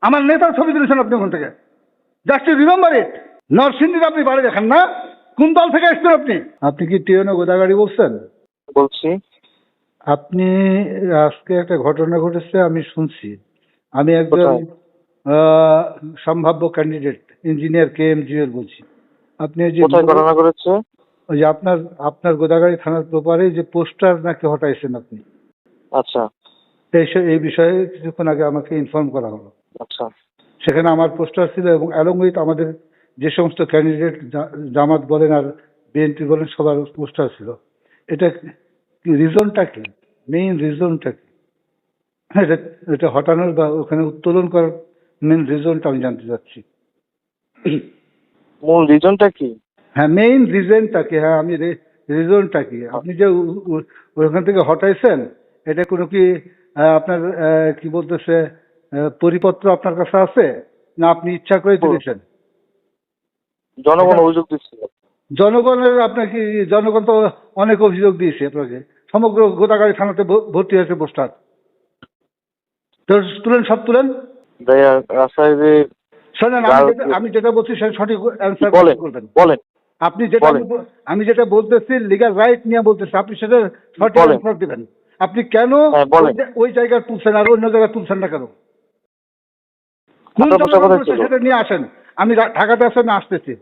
আমার নেতার ছবি তুলেছেন আপনি ওখান থেকে। জাস্ট রিমেম্বার ইট নরসিংদীর আপনি বাড়ি দেখেন না। কোন দল থেকে এসছেন আপনি। আপনি কি টিএনও গোদাগাড়ি বলছেন? বলছি। আপনি আজকে একটা ঘটনা ঘটেছে আমি শুনছি। আমি একজন আহ, সম্ভাব্য ক্যান্ডিডেট ইঞ্জিনিয়ার কে এম জিএর বলছি। আপনি ওই যে ঘটনা করেছে ওই যে আপনার আপনার গোদাগাড়ি থানার ব্যাপারে যে পোস্টার নাকি হটাইছেন আপনি? আচ্ছা। এই বিষয়ে কিছুক্ষণ আগে আমাকে ইনফর্ম করা হলো। আচ্ছা। সেখানে আমার পোস্টার ছিল এবং অ্যালং উইথ আমাদের যে সমস্ত ক্যান্ডিডেট জামাত বলেন আর বিএনপি বলেন সবার পোস্টার ছিল। এটা রিজনটা কি? মেইন রিজনটা কি? হ্যাঁ এটা এটা হটানোর বা ওখানে উত্তোলন করার মেইন রিজনটা আমি জানতে চাচ্ছি। মূল রিজনটা কি? হ্যাঁ মেইন রিজনটা কি? হ্যাঁ আমি রিজনটা কি? আপনি যে ওখান থেকে হটাইছেন এটা কোনো কি আপনার কি বলতেছে পরিপত্র আপনার কাছে আছে? না আপনি ইচ্ছা করে দিয়েছেন? জনগণ অভিযোগ দিচ্ছিল জনগণের আপনার কি জনগণ তো অনেক অভিযোগ দিয়েছে আপনাকে। সমগ্র গোদাগাড়ি থানাতে ভর্তি হয়েছে পোস্টার। তুলেন সব তুলেন? ভাইয়া রাস্তায় যে শোনেন আমি যেটা- বলছি সেটা সঠিক অ্যান্সার করবেন। বলেন আপনি যেটা। আমি যেটা বলতেছি লিগাল রাইট নিয়ে বলতেছি আপনি সেটা সঠিক। অ্যান্সার দিবেন। আপনি কেন হ্যাঁ, ওই জায়গায় তুলছেন আর অন্য জায়গায় তুলছেন না কেন? কোন? সেটা নিয়ে আসেন। আমি আসতেছি।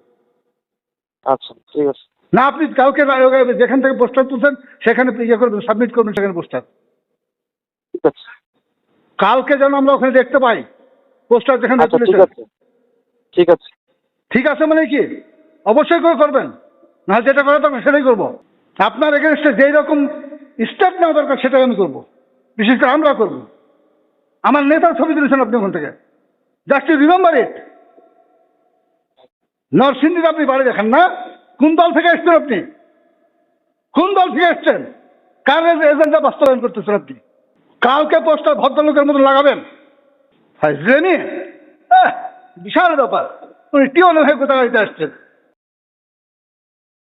আচ্ছা ঠিক আছে। না আপনি কাউকে যেখান থেকে পোস্টার তুলছেন সেখানে ইয়ে করবেন সাবমিট করবেন সেখানে পোস্টার। ঠিক আছে। কালকে যেন আমরা ওখানে দেখতে পাই পোস্টার যেখানে আচ্ছা ঠিক আছে। ঠিক আছে। ঠিক আছে মানে কি? অবশ্যই করে করবেন। না যেটা করা দরকার সেটাই করব। আপনার এগেনস্টে যেই রকম স্টেপ নেওয়া দরকার সেটাই আমি করব। বিশেষ করে আমরা করব। আমার নেতার ছবি তুলেছেন আপনি ওখান থেকে। জাস্ট রিমেম্বার ইট নরসিংদীর আপনি বাড়ি দেখেন না? কোন দল থেকে এসছেন আপনি? কোন দল থেকে এসছেন? কার এজেন্ডা বাস্তবায়ন করতেছেন আপনি? কালকে পোস্টার ভদ্রলোকের মতো লাগাবেন? বিশাল ব্যাপার। উনি টিওনের হয়ে কোথায় আসছেন?